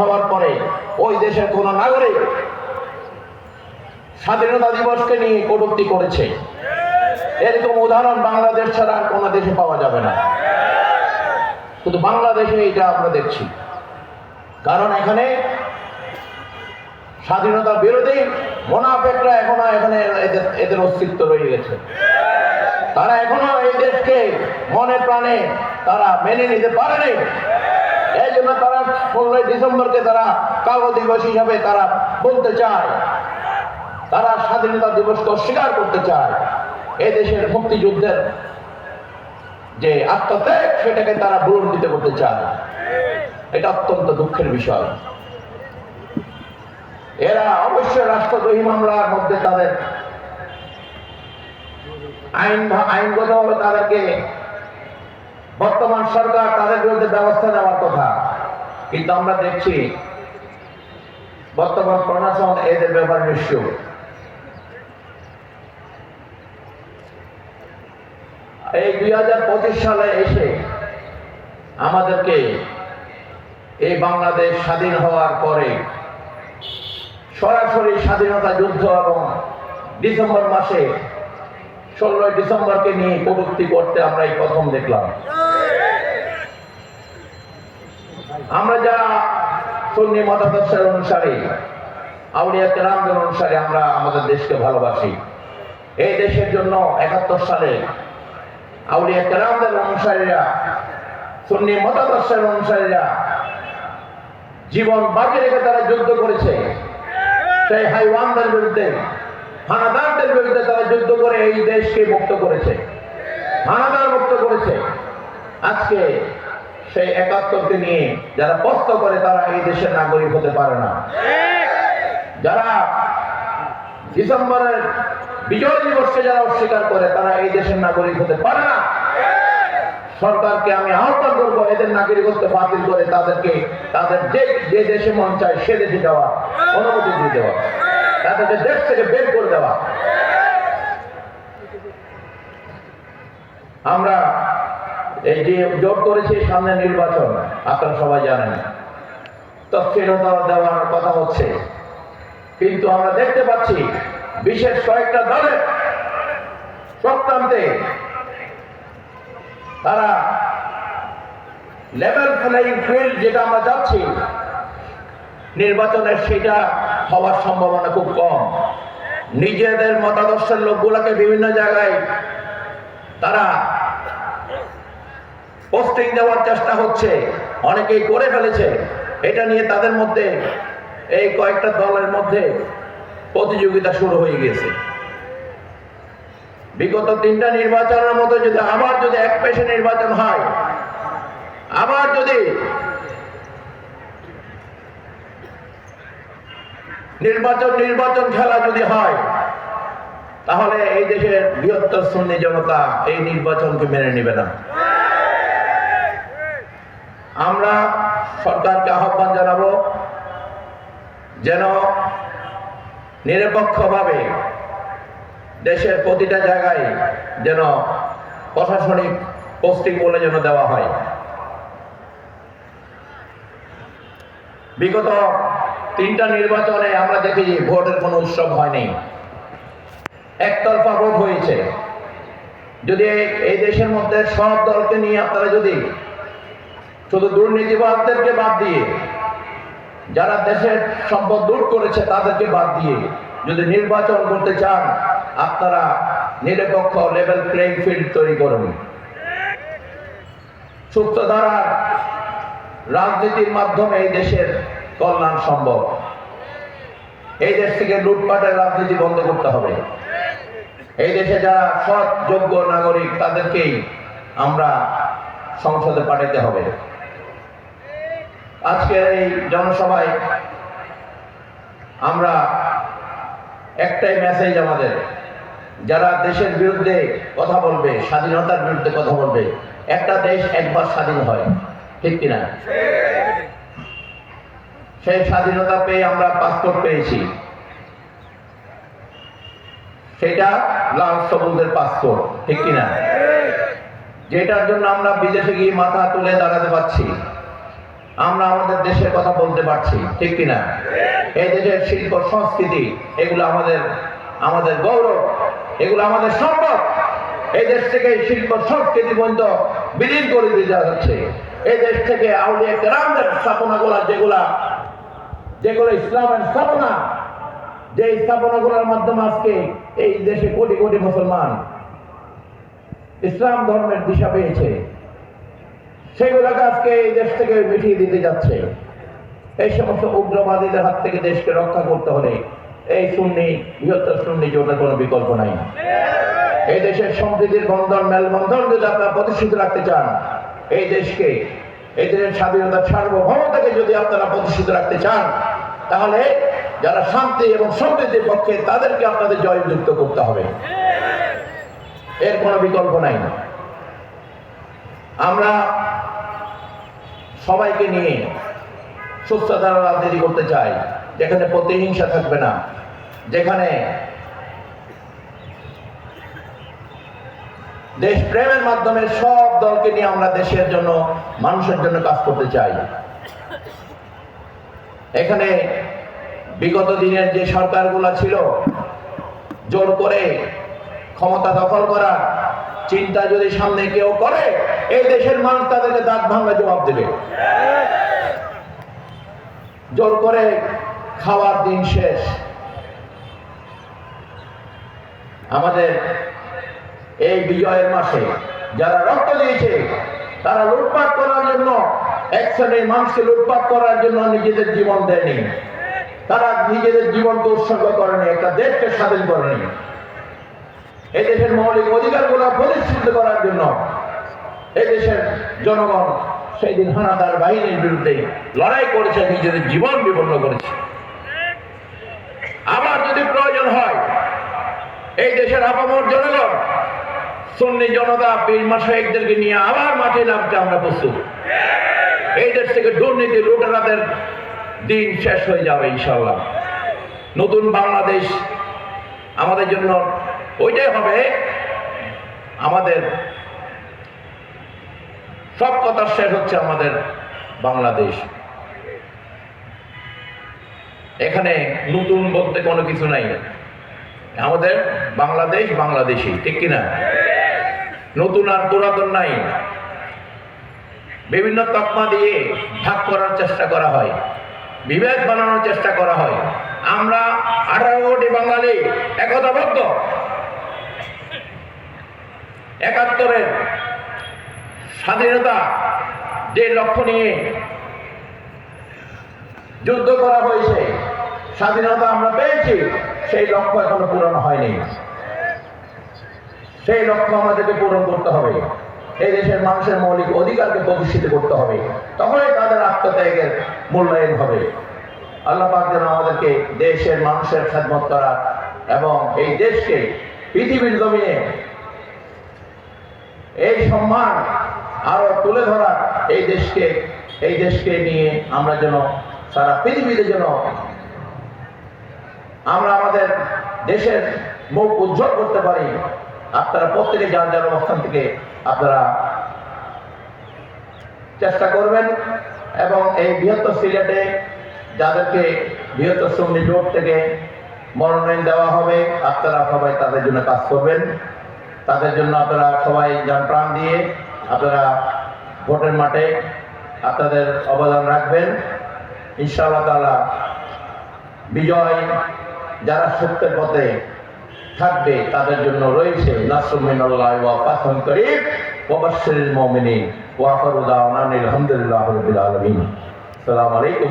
হওয়ার পরে ওই দেশের কোন নাগরিক স্বাধীনতা দিবসকে নিয়ে কটূক্তি করেছে। এরকম উদাহরণ বাংলাদেশ ছাড়া আর কোনো দেশে পাওয়া যাবে না। কিন্তু বাংলাদেশে এটা আমরা দেখছি। কারণ এখানে স্বাধীনতা বিরোধী মোনাফেকরা এখনও এখানে এদের অস্তিত্ব রয়ে গেছে। তারা এখনও এই দেশকে মনে প্রাণে তারা মেনে নিতে পারেনি। এই জন্য তারা ষোলোই ডিসেম্বরকে তারা কালো দিবস হিসাবে তারা বলতে চায়। তারা স্বাধীনতা দিবসকে অস্বীকার করতে চায়। এই দেশের মুক্তিযুদ্ধের যে আত্মত্যাগ, সেটাকে তারা বুলন্দিত করতে চায়। এটা অত্যন্ত দুঃখের বিষয়। এরা অবশ্যই রাষ্ট্রদ্রোহী মামলার মধ্যে তাদের আইন আইনগতভাবে তাদেরকে বর্তমান সরকার তাদের বিরুদ্ধে ব্যবস্থা নেওয়ার কথা। কিন্তু আমরা দেখছি, বর্তমান প্রশাসন এদের ব্যাপারে নিশ্চয় এই দুই হাজার পঁচিশ সালে এসে আমাদেরকে এই বাংলাদেশ স্বাধীন হওয়ার পরে সরাসরি স্বাধীনতা যুদ্ধ এবং ডিসেম্বর মাসে ষোলোই ডিসেম্বরকে নিয়ে কটূক্তি করতে আমরা এই প্রথম দেখলাম। আমরা যারা সুন্নি মতাদর্শের অনুসারী, আউলিয়া কেরামদের অনুসারে, আমরা আমাদের দেশকে ভালোবাসি। এই দেশের জন্য একাত্তর সালে আউলিয়া কেরামদের অনুসারীরা, সুন্নি মতাদর্শের অনুসারীরা জীবন বাকি রেখে তারা যুদ্ধ করেছে। সেই হাইওয়ানদের বিরুদ্ধে, হানাদারদের বিরুদ্ধে তারা যুদ্ধ করে এই দেশকে মুক্ত করেছে। হানাদার মুক্ত করেছে। আজকে সেই একাত্তরকে নিয়ে যারা প্রস্ত করে, তারা এই দেশের নাগরিক হতে পারে না। যারা ডিসেম্বরের বিজয় দিবসকে যারা অস্বীকার করে, তারা এই দেশের নাগরিক হতে পারে না। সরকারকে আমি আহ্বান করব, এদের নাগরিকত্ব বাতিল করে তাদেরকে, তাদের যে যে দেশে মন চায়, সে দেশে যাওয়া অনুমতি দিয়ে দেওয়া। তাদেরকে দেশ থেকে বের করে দেওয়া। আমরা এই যে জোর করেছি সামনে নির্বাচন, আপনারা সবাই জানেন। তফসিলতা দেওয়ার কথা হচ্ছে। কিন্তু আমরা দেখতে পাচ্ছি বিশেষ কয়েকটা দলের চক্রান্তে তারা লেভেল প্লেইং ফিল্ড যেটা আমরা যাচ্ছি, নির্বাচনের সেটা হওয়ার সম্ভাবনা খুব কম। নিজেদের মতাদর্শের লোকগুলোকে বিভিন্ন জায়গায় তারা পোস্টিং দেওয়ার চেষ্টা হচ্ছে। অনেকেই করে ফেলেছে। এটা নিয়ে তাদের মধ্যে এই কয়েকটা দলের মধ্যে প্রতিযোগিতা শুরু হয়ে গেছে। বিগত তিনটা নির্বাচনের মতো যদি আবার যদি এক পেশে নির্বাচন হয়, আবার যদি নির্বাচন নির্বাচন খেলা যদি হয়, তাহলে এই দেশের বৃহত্তর সুন্নি জনতা এই নির্বাচনকে মেনে নেবে না। আমরা সরকারকে আহ্বান জানাব যেন নিরপেক্ষভাবে দেশের প্রতিটা জায়গায় যেন প্রশাসনিক পোস্টিং বলে যেন দেওয়া হয়। বিগত তিনটা নির্বাচনে আমরা দেখেছি ভোটের কোনো উৎসব হয়নি। একতরফা ভোট হয়েছে। যদি এই দেশের মধ্যে সব দলকে নিয়ে আপনারা যদি শুধু দুর্নীতিবাদদেরকে বাদ দিয়ে, যারা দেশের সম্পদ দূর করেছে তাদেরকে বাদ দিয়ে, যদি নির্বাচন করতে চান, আপনারা নিরপেক্ষ লেভেল প্লেইং ফিল্ড তৈরি করুন। সুস্থ ধারার রাজনীতির মাধ্যমে এই দেশের কল্যাণ সম্ভব। এই দেশ থেকে লুটপাটের রাজনীতি বন্ধ করতে হবে। এই দেশে যারা সৎ, যোগ্য নাগরিক, তাদেরকেই আমরা সংসদে পাঠাতে হবে। আজকের এই জনসভায় আমরা একটাই মেসেজ আমাদের, যারা দেশের বিরুদ্ধে কথা বলবে, স্বাধীনতার বিরুদ্ধে কথা বলবে, একটা দেশ একবার স্বাধীন হয়, ঠিক কিনা? সেই স্বাধীনতা পেয়ে আমরা পাসপোর্ট পেয়েছি। সেটা লাল সবুজের পাসপোর্ট ঠিক কিনা? যেটার জন্য আমরা বিদেশে গিয়ে মাথা তুলে দাঁড়াতে পারছি। আমরা আমাদের দেশের কথা বলতে পারছি, ঠিক কিনা? এই দেশের শিল্প, সংস্কৃতি, এগুলো আমাদের আমাদের গৌরব, এগুলো আমাদের সম্পদ। এই দেশ থেকে শিল্প, সংস্কৃতি পর্যন্ত বিলীন করে দিয়ে যাওয়া হচ্ছে। এই দেশ থেকে আউলিয়া কেরামদের স্থাপনাগুলা যেগুলা, যেগুলো ইসলামের স্থাপনা, যে স্থাপনাগুলোর মাধ্যমে আজকে এই দেশে কোটি কোটি মুসলমান ইসলাম ধর্মের দিশা পেয়েছে। সেগুলোকে আজকে এই দেশ থেকে মিটিয়ে দিতে যাচ্ছে। এই সমস্ত উগ্রবাদীদের হাত থেকে দেশকে রক্ষা করতে হলে এই সুন্নি, বৃহত্তর সুন্নি জোটের কোনো বিকল্প নাই। এই দেশের সম্প্রীতির বন্ধন, মেলবন্ধন যদি আপনারা প্রতিষ্ঠিত রাখতে চান, এই দেশকে, এই দেশের স্বাধীনতার সার্বভৌমতাকে যদি আপনারা প্রতিষ্ঠিত রাখতে চান, তাহলে যারা শান্তি এবং সম্প্রীতির পক্ষে, তাদেরকে আপনাদের জয়যুক্ত করতে হবে। এর কোনো বিকল্প নাই। আমরা সবাইকে নিয়ে সুস্থতার রাজনীতি করতে চাই। যেখানে প্রতিহিংসা থাকবে না, যেখানে দেশ প্রেমের মাধ্যমে সব দলকে নিয়ে আমরা দেশের জন্য, মানুষের জন্য কাজ করতে চাই। এখানে বিগত দিনের যে সরকারগুলো ছিল, জোর করে ক্ষমতা দখল করা চিন্তা যদি সামনে কেউ করে, এই দেশের মানুষ তাদেরকে দাঁত ভাঙা জবাব দেবে। জোর করে খাওয়ার দিন শেষ। আমাদের এই বিজয়ের মাসে যারা রক্ত দিয়েছে, তারা লুটপাট করার জন্য, এক শ্রেণির মানুষকে লুটপাট করার জন্য নিজেদের জীবন দেয়নি। তারা নিজেদের জীবনকে উৎসর্গ করেনি, একটা দেশকে স্বাধীন করেনি। এই দেশের মৌলিক অধিকারগুলো প্রতিষ্ঠিত করার জন্য এই দেশের জনগণ সেই দিন হানাদার বাহিনীর বিরুদ্ধে লড়াই করেছে, নিজেদের জীবন বিপন্ন করেছে। আবার যদি প্রয়োজন হয়, এই দেশের আপামর জনগণ, সুন্নি জনতা পীর মাসাইকদেরকে নিয়ে আবার মাঠে নামতে আমরা প্রস্তুত। এই দেশ থেকে দুর্নীতি লুটেরাদের দিন শেষ হয়ে যাবে ইনশাল্লাহ নতুন বাংলাদেশ আমাদের জন্য ওইটাই হবে আমাদের সব কথা শেষ হচ্ছে আমাদের বাংলাদেশ। এখানে নতুন বলতে কোনো কিছু নাই। আমাদের বাংলাদেশ বাংলাদেশি, ঠিক কিনা? নতুন আর পুরাতন নাই। বিভিন্ন তকমা দিয়ে ভাগ করার চেষ্টা করা হয় বিভেদ বানানোর চেষ্টা করা হয়। আমরা আঠারো কোটি বাঙালি একতাবদ্ধ। একাত্তরের স্বাধীনতা যে লক্ষ্য নিয়ে যুদ্ধ করা হয়েছে, স্বাধীনতা আমরা পেয়েছি, সেই লক্ষ্য এখনও পূরণ হয়নি। সেই লক্ষ্য আমাদেরকে পূরণ করতে হবে। এই দেশের মানুষের মৌলিক অধিকারকে প্রতিষ্ঠিত করতে হবে। তখনই তাদের আত্মত্যাগের মূল্যায়ন হবে। আল্লাহ পাক যেন আমাদেরকে দেশের মানুষের খেদমত করা এবং এই দেশকে পৃথিবীর জমিনে এই সম্মান আরও তুলে ধরা এই দেশকে এই দেশকে নিয়ে আমরা যেন, সারা পৃথিবীতে যেন আমরা আমাদের দেশের মুখ উজ্জ্বল করতে পারি। আপনারা প্রত্যেকে যার যার অবস্থান থেকে আপনারা চেষ্টা করবেন এবং এই বৃহত্তর সিলেটে যাদেরকে বৃহত্তর শ্রমিক থেকে মনোনয়ন দেওয়া হবে, আপনারা সবাই তাদের জন্য কাজ করবেন। তাদের জন্য আপনারা সবাই যান প্রাণ দিয়ে আপনারা ভোটের মাঠে আপনাদের অবদান রাখবেন। ইনশাআল্লাহ তাআলা বিজয় যারা সত্যের পথে থাকবে তাদের জন্য রয়েছে নাসরুমিনাল্লাহ ওয়া ফাতহুন করিম ওয়া বাশশিরিল মুমিনিন। ওয়া আলাইকুম